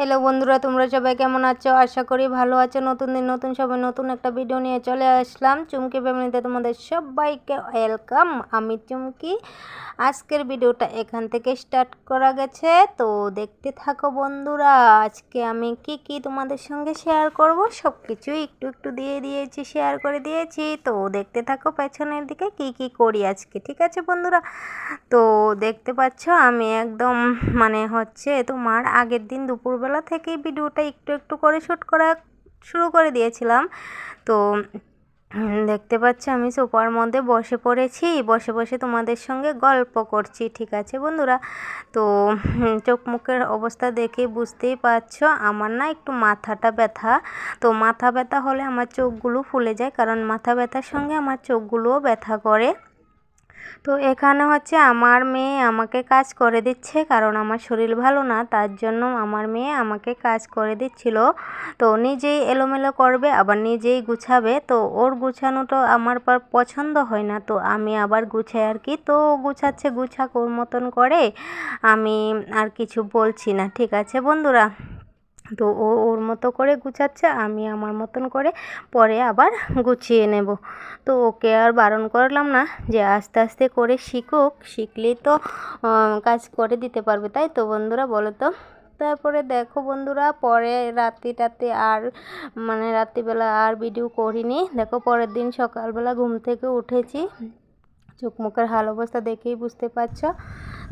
Hello বন্ধুরা, তোমরা সবাই কেমন আছো? আশা করি ভালো আছো। নতুন দিন, নতুন সবাই নতুন একটা ভিডিও নিয়ে চলে আসলাম। চুমকি ফ্যামিলিতে তোমাদের সবাইকে ওয়েলকাম আমি চুমকি। আজকের ভিডিওটা এখান থেকে স্টার্ট করা গেছে। তো দেখতে থাকো বন্ধুরা, আজকে আমি কি কি তোমাদের সঙ্গে শেয়ার করব? সব কিছুই একটু একটু দিয়ে দিয়েছি শেয়ার করে দিয়েছি। তো দেখতে থাকো পেছনের দিকে কি কি করি আজকে, ঠিক আছে বন্ধুরা? তো দেখতে পাচ্ছ, আমি একদম মানে হচ্ছে তোমার আগের দিন দুপুরবেলা থেকেই ভিডিওটা একটু একটু করে শ্যুট করা শুরু করে দিয়েছিলাম। তো দেখতে পাচ্ছ আমি সোফার মধ্যে বসে পড়েছি। বসে বসে তোমাদের সঙ্গে গল্প করছি, ঠিক আছে বন্ধুরা? তো চোখ মুখের অবস্থা দেখে বুঝতেই পারছ আমার না একটু মাথাটা ব্যথা। তো মাথা ব্যথা হলে আমার চোখগুলো ফুলে যায়, কারণ মাথা ব্যথার সঙ্গে আমার চোখগুলোও ব্যথা করে। তো এখানে হচ্ছে আমার মেয়ে আমাকে কাজ করে দিচ্ছে, কারণ আমার শরীর ভালো না, তার জন্য আমার মেয়ে আমাকে কাজ করে দিচ্ছিল। তো নিজেই এলোমেলো করবে, আবার নিজেই গুছাবে। তো ওর গুছানোটা আমার পর পছন্দ হয় না, তো আমি আবার গুছাই আর কি। তো গুছাচ্ছে, গুছাক ওর মতন করে। আমি আর কিছু বলছি না, ঠিক আছে বন্ধুরা? তো ও ওর মতো করে গুছাচ্ছে, আমি আমার মতন করে পরে আবার গুছিয়ে নেব। তো ওকে আর বারণ করলাম না যে আস্তে আস্তে করে শিখুক, শিখলেই তো কাজ করে দিতে পারবে, তাই তো বন্ধুরা বলো তো? তারপরে দেখো বন্ধুরা, পরে রাত্রিটাতে আর মানে রাত্রিবেলা আর ভিডিও করিনি। দেখো পরের দিন সকালবেলা ঘুম থেকে উঠেছি। চোখ মুখের হাল অবস্থা দেখেই বুঝতে পারছ।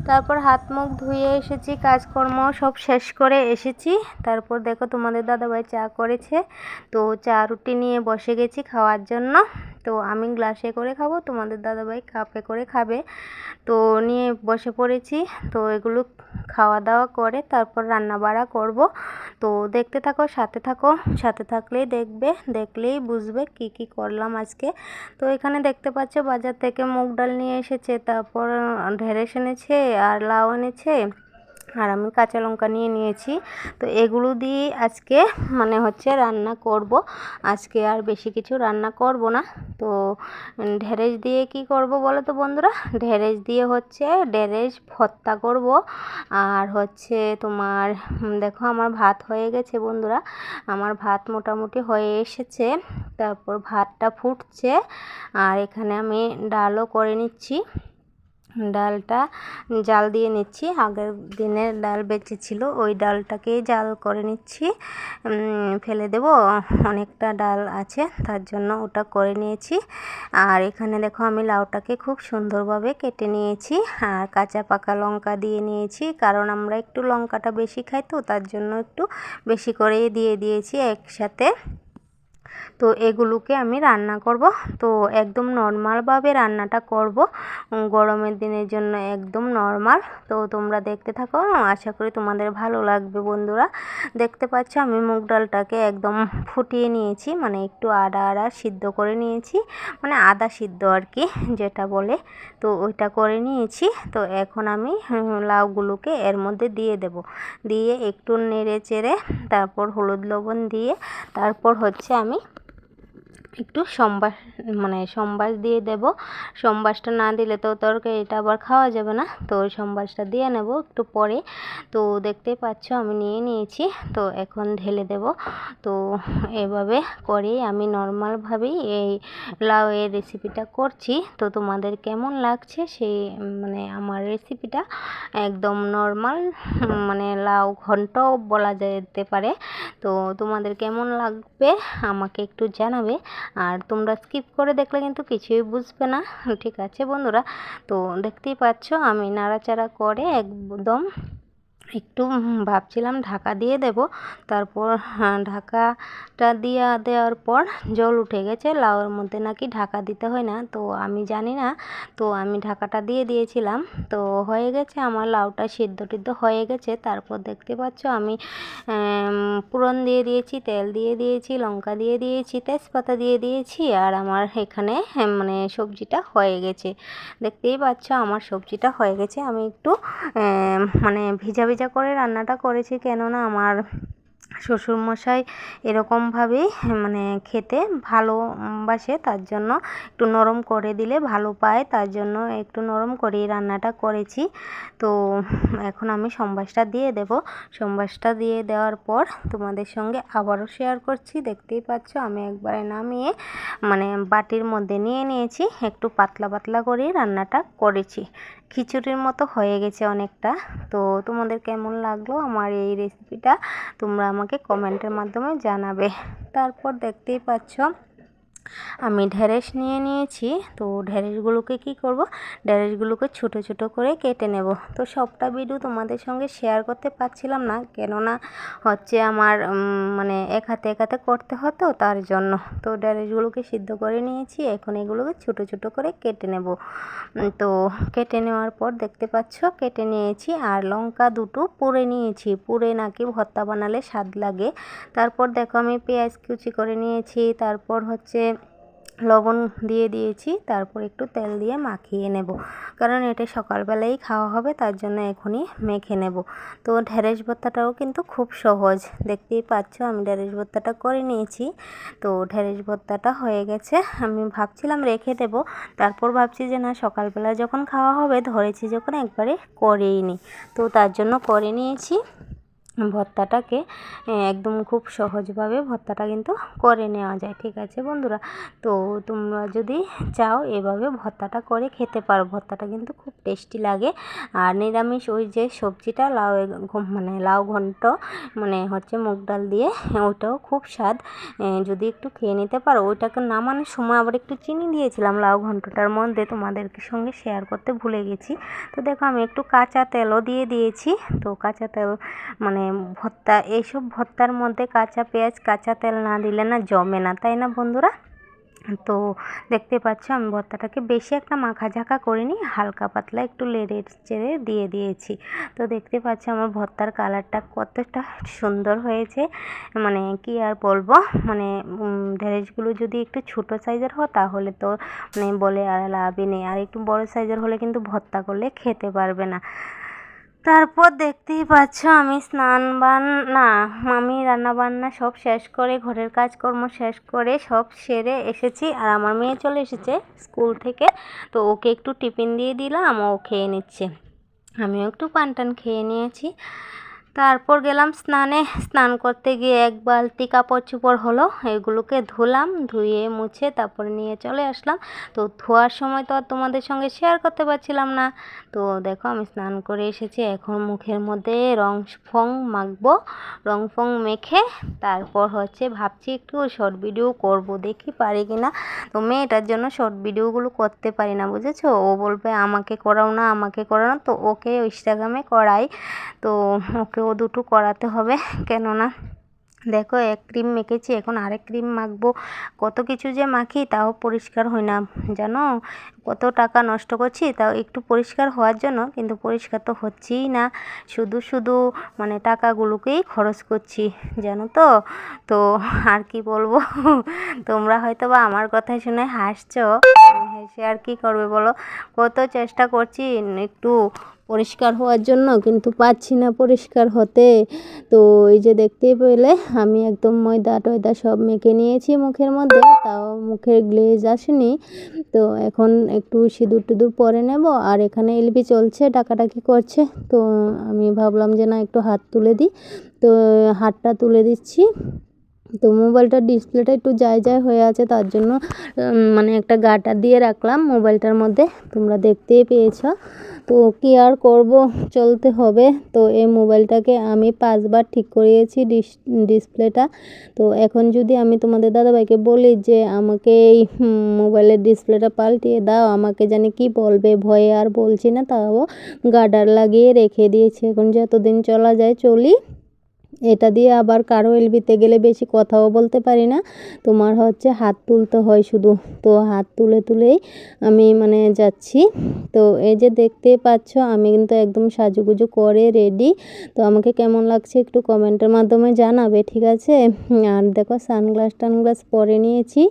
তারপর হাত মুখ ধুয়ে এসেছি, কাজকর্ম সব শেষ করে এসেছি। তারপর দেখো তোমাদের দাদাভাই চা করেছে। তো চা রুটি নিয়ে বসে গেছি খাওয়ার জন্য। তো আমি গ্লাসে করে খাব, তোমাদের দাদাভাই কাপে করে খাবে। তো নিয়ে বসে পড়েছি। তো এগুলো খাওয়া দাওয়া করে তারপর রান্না বাড়া করব। তো দেখতে থাকো, সাথে থাকো। সাথে থাকলেই দেখবে, দেখলেই বুঝবে কি কি করলাম আজকে। তো এখানে দেখতে পাচ্ছ, বাজার থেকে মুগ ডাল নিয়ে এসেছে, তারপর ঢেঁড়স এনেছে আর লাউ এনেছে। আর আমি কাঁচা লঙ্কা নিয়ে নিয়েছি। তো এগুলো দিয়ে আজকে মানে হচ্ছে রান্না করব। আজকে আর বেশি কিছু রান্না করব না। তো ঢেঁড়স দিয়ে কি করব বলো তো বন্ধুরা? ঢেঁড়স দিয়ে হচ্ছে ঢেঁড়স ভর্তা করব। আর হচ্ছে তোমার দেখো আমার ভাত হয়ে গেছে বন্ধুরা। আমার ভাত মোটামুটি হয়ে এসেছে। তারপর ভাতটা ফুটছে। আর এখানে আমি ডালও করে নিচ্ছি। ডালটা জাল দিয়ে নিচ্ছি। আগের দিনের ডাল বেঁচে ছিল, ওই ডালটাকেই জাল করে নিচ্ছি। ফেলে দেব, অনেকটা ডাল আছে, তার জন্য ওটা করে নিয়েছি। আর এখানে দেখো আমি লাউটাকে খুব সুন্দরভাবে কেটে নিয়েছি, আর কাঁচা পাকা লঙ্কা দিয়ে নিয়েছি, কারণ আমরা একটু লঙ্কাটা বেশি খাই তো, তার জন্য একটু বেশি করেই দিয়ে দিয়েছি একসাথে। তো এগুলোকে আমি রান্না করব। তো একদম নর্মালভাবে রান্নাটা করব। গরমের দিনের জন্য একদম নর্মাল। তো তোমরা দেখতে থাকো, আশা করি তোমাদের ভালো লাগবে বন্ধুরা। দেখতে পাচ্ছ আমি মুগ ডালটাকে একদম ফুটিয়ে নিয়েছি মানে একটু আদা আদা সিদ্ধ করে নিয়েছি মানে আদা সিদ্ধ আর কি, যেটা বলে। তো ওইটা করে নিয়েছি। তো এখন আমি লাউগুলোকে এর মধ্যে দিয়ে দেব। দিয়ে একটু নেড়ে চেড়ে, তারপর হলুদ লবণ দিয়ে, তারপর হচ্ছে আমি একটু সম্বাস মানে সম্বাস দিয়ে দেব। সম্বাসটা না দিলে তো তরকারিটা আবার খাওয়া যাবে না। তো সম্বাসটা দিয়ে নেব একটু পরে। তো দেখতে পাচ্ছ আমি নিয়ে নিয়েছি। তো এখন ঢেলে দেব। তো এভাবে করেই আমি নর্মালভাবেই এই লাউ এর রেসিপিটা করছি। তো তোমাদের কেমন লাগছে সেই মানে আমার রেসিপিটা একদম নর্মাল মানে লাউ ঘন্টও বলা যেতে পারে। তো তোমাদের কেমন লাগবে আমাকে একটু জানাবে। আর তোমরা স্কিপ করে দেখলে কিন্তু কিছুই বুঝবে না। ঠিক আছে বন্ধুরা, তো দেখতেই পাচ্ছ আমি নাড়াচাড়া করে একদম একটু ভাবছিলাম ঢাকা দিয়ে দেব। তারপর ঢাকাটা দিয়ে দেওয়ার পর জল উঠে গেছে। লাউয়ের মধ্যে নাকি ঢাকা দিতে হয় না, তো আমি জানি না। তো আমি ঢাকাটা দিয়ে দিয়েছিলাম। তো হয়ে গেছে, আমার লাউটা সিদ্ধ টিদ্ধ হয়ে গেছে। তারপর দেখতে পাচ্ছ আমি পুরন দিয়ে দিয়েছি, তেল দিয়ে দিয়েছি, লঙ্কা দিয়ে দিয়েছি, তেজপাতা দিয়ে দিয়েছি, আর আমার এখানে মানে সবজিটা হয়ে গেছে। দেখতেই পাচ্ছ আমার সবজিটা হয়ে গেছে। আমি একটু মানে ভিজা ভিজা করে রান্নাটা করেছি কেননা আমার শ্বশুরমশাই এরকমভাবেই মানে খেতে ভালোবাসে, তার জন্য একটু নরম করে দিলে ভালো পায়, তার জন্য একটু নরম করেই রান্নাটা করেছি। তো এখন আমি সম্বাসটা দিয়ে দেব। সম্বাসটা দিয়ে দেওয়ার পর তোমাদের সঙ্গে আবারও শেয়ার করছি। দেখতেই পাচ্ছ আমি একবারে নামিয়ে মানে বাটির মধ্যে নিয়ে নিয়েছি, একটু পাতলা পাতলা করেই রান্নাটা করেছি। খিচুড়ির মতো হয়ে গেছে অনেকটা। তো তোমাদের কেমন লাগল আমার এই রেসিপিটা তোমরা আমাকে কমেন্টের মাধ্যমে জানাবে। তারপর দেখতেই পাচ্ছ আমি ঢেঁড়স নিয়ে নিয়েছি, তো ঢেঁড়সগুলোকে কি করব? ঢেঁড়সগুলোকে ছোট ছোট করে কেটে নেব। তো সবটা ভিডিও তোমাদের সঙ্গে শেয়ার করতে পারছিলাম না, কেননা হচ্ছে আমার মানে এক হাতে এক হাতে করতে হতো তার জন্য। তো ঢেঁড়সগুলোকে সিদ্ধ করে নিয়েছি, এখন এগুলোকে ছোট ছোট করে কেটে নেব। তো কেটে নেওয়ার পর দেখতে পাচ্ছ, কেটে নিয়েছি আর লঙ্কা দুটো পুড়ে নিয়েছি। পুড়ে নাকি ভর্তা বানালে স্বাদ লাগে। তারপর দেখো আমি পেঁয়াজ কুচি করে নিয়েছি, তারপর হচ্ছে লবণ দিয়ে দিয়েছি, তারপর একটু তেল দিয়ে মাখিয়ে নেব। কারণ এটা সকালবেলাই খাওয়া হবে, তার জন্য এখনই মেখে নেব। তো ঢেঁড়স ভর্তাটাও কিন্তু খুব সহজ। দেখতেই পাচ্ছ, আমি ঢেঁড়স ভর্তাটা করে নিয়েছি। তো ঢেঁড়স ভর্তাটা হয়ে গেছে। আমি ভাবছিলাম রেখে দেব, তারপর ভাবছি যে না, সকালবেলা যখন খাওয়া হবে, ধরেছি যখন একবারে করেই নি। তো তার জন্য করে নিয়েছি। ভর্তাটাকে একদম খুব সহজভাবে ভর্তাটা কিন্তু করে নেওয়া যায়, ঠিক আছে বন্ধুরা? তো তোমরা যদি চাও এভাবে ভর্তাটা করে খেতে পারো ভর্তাটা কিন্তু খুব টেস্টি লাগে। আর নিরামিষ ওই যে সবজিটা, লাউ মানে লাউ ঘন্ট মানে হচ্ছে মুগ ডাল দিয়ে ওইটাও খুব স্বাদ। যদি একটু খেয়ে নিতে পারো, ওইটাকে নামানোর সময় আবার একটু চিনি দিয়েছিলাম লাউ ঘন্টটার মধ্যে তোমাদের সঙ্গে শেয়ার করতে ভুলে গেছি। তো দেখো আমি একটু কাঁচা তেলও দিয়ে দিয়েছি। তো কাঁচা তেল মানে ভর্তা, এইসব ভর্তার মধ্যে কাঁচা পেঁয়াজ, কাঁচা তেল না দিলে না জমে না, তাই না বন্ধুরা? তো দেখতে পাচ্ছ, আমি ভর্তাটাকে বেশি একটা মাখা ঝাঁকা করিনি, হালকা পাতলা একটু লেড়ে চেড়ে দিয়ে দিয়েছি। তো দেখতে পাচ্ছ, আমার ভর্তার কালারটা কতটা সুন্দর হয়েছে। মানে কি আর বলব মানে ঢেঁড়সগুলো যদি একটু ছোটো সাইজের হয়, তাহলে তো মানে বলে আর লাভই নেই। আর একটু বড় সাইজের হলে কিন্তু ভর্তা করলে খেতে পারবে না। তারপর দেখতেই পাচ্ছ আমি স্নান বান্না আমি রান্না বান্না সব শেষ করে, ঘরের কাজকর্ম শেষ করে সব সেরে এসেছি। আর আমার মেয়ে চলে এসেছে স্কুল থেকে, তো ওকে একটু টিফিন দিয়ে দিলাম, ও খেয়ে নিচ্ছে। আমিও একটু পান টান খেয়ে নিয়েছি। তারপর গেলাম স্নানে। স্নান করতে গিয়ে এক বালতি কাপড় চোপড় হলো, এগুলোকে ধুলাম, ধুয়ে মুছে তারপরে নিয়ে চলে আসলাম। তো ধোয়ার সময় তো আর তোমাদের সঙ্গে শেয়ার করতে পারছিলাম না। তো দেখো আমি স্নান করে এসেছি, এখন মুখের মধ্যে রং ফং মাখবো। রং ফং মেখে তারপর হচ্ছে ভাবছি একটু শর্ট ভিডিও করব, দেখি পারি কি না তো মেয়েটার জন্য শর্ট ভিডিওগুলো করতে পারি না, বুঝেছ? ও বলবে আমাকে করাও না, আমাকে করাও না, তো ওকে ইনস্টাগ্রামে করাই। তো ওকে ও দুটো করাতে হবে, কেননা দেখো এক ক্রিম মেখেছি, এখন আরেক ক্রিম মাখবো। কত কিছু যে মাখি তাও পরিষ্কার হয় না। জানো? কত টাকা নষ্ট করছি তাও একটু পরিষ্কার হওয়ার জন্য, কিন্তু পরিষ্কার তো হচ্ছেই না। শুধু শুধু মানে টাকাগুলোকেই খরচ করছি, জানো তো? তো আর কি বলব? তোমরা হয়তো বা আমার কথা শুনে হাসছো। হেসে আর কি করবে বলো? কত চেষ্টা করছি, একটু পরিষ্কার হওয়ার জন্য কিন্তু পাচ্ছি না পরিষ্কার হতে। তো এই যে দেখতেই পেলে, আমি একদম ময়দা টয়দা সব মেখে নিয়েছি মুখের মধ্যে, তাও মুখের গ্লেজ আসেনি। তো এখন একটু সিঁদুর টিঁদুর পরে নেব, আর এখানে এলবি চলছে, ডাকাডাকি করছে। তো আমি ভাবলাম যে না, একটু হাত তুলে দিই। তো হাতটা তুলে দিচ্ছি। তো মোবাইলটার ডিসপ্লেটা একটু যায় যায় হয়ে আছে, তার জন্য মানে একটা গাটা দিয়ে রাখলাম মোবাইলটার মধ্যে, তোমরা দেখতেই পেয়েছ। তো কী আর করব, চলতে হবে। তো এই মোবাইলটাকে আমি পাঁচবার ঠিক করিয়েছি ডিস, ডিসপ্লেটা। তো এখন যদি আমি তোমাদের দাদাভাইকে বলি যে, আমাকে এই মোবাইলের ডিসপ্লেটা পাল্টিয়ে দাও, আমাকে জানি কি বলবে, ভয়ে আর বলছি না, তাও গার্ডার লাগিয়ে রেখে দিয়েছি। এখন যতদিন চলা যায়, চলি। এটা দিয়ে আবার কারও এলবিতে গেলে বেশি কথাও বলতে পারি না। তোমার হচ্ছে হাত তুলতে হয় শুধু। তো হাত তুলে তুলেই আমি মানে যাচ্ছি। তো এই যে দেখতে পাচ্ছ, আমি কিন্তু একদম সাজুগুজু করে রেডি তো আমাকে কেমন লাগছে একটু কমেন্টের মাধ্যমে জানাবে, ঠিক আছে? আর দেখো সানগ্লাস টানগ্লাস পরে নিয়েছি।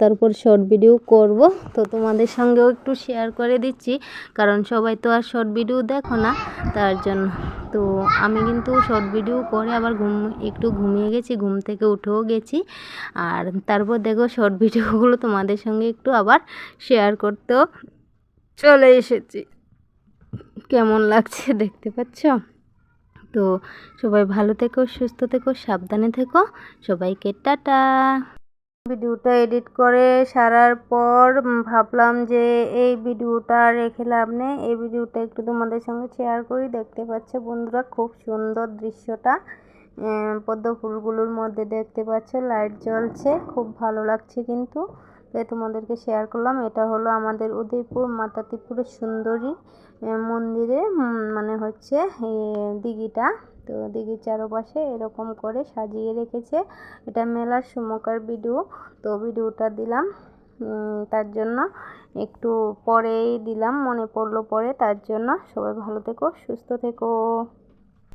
তারপর শর্ট ভিডিও করব। তো তোমাদের সঙ্গেও একটু শেয়ার করে দিচ্ছি। কারণ সবাই তো আর শর্ট ভিডিও দেখো না, তার জন্য। তো আমি কিন্তু শর্ট ভিডিও করে আবার ঘুম, একটু ঘুমিয়ে গেছি, ঘুম থেকে উঠেও গেছি। আর তারপর দেখো শর্ট ভিডিওগুলো তোমাদের সঙ্গে একটু আবার শেয়ার করতেও চলে এসেছি। কেমন লাগছে দেখতে পাচ্ছ? তো সবাই ভালো থেকো, সুস্থ থেকো, সাবধানে থেকো। সবাইকে টাটা। ভিডিওটা এডিট করে সারার পর ভাবলাম যে এই ভিডিওটা রেখে লাভ নেই। এই ভিডিওটা একটু তোমাদের সঙ্গে শেয়ার করি। দেখতে পাচ্ছ বন্ধুরা খুব সুন্দর দৃশ্যটা। পদ্ম ফুলগুলোর মধ্যে দেখতে পাচ্ছ লাইট জ্বলছে। খুব ভালো লাগছে কিন্তু। তাই তোমাদেরকে শেয়ার করলাম। এটা হলো আমাদের উদয়পুর মাতা ত্রিপুরের সুন্দরী মন্দিরে মানে হচ্ছে দিঘিটা। তো দিঘির চারপাশে এরকম করে সাজিয়ে রেখেছে। এটা মেলার সময়কার ভিডিও। তো ভিডিওটা দিলাম তার জন্য একটু পরেই দিলাম, মনে পড়ল পরে। তার জন্য সবাই ভালো থেকো, সুস্থ থেকো।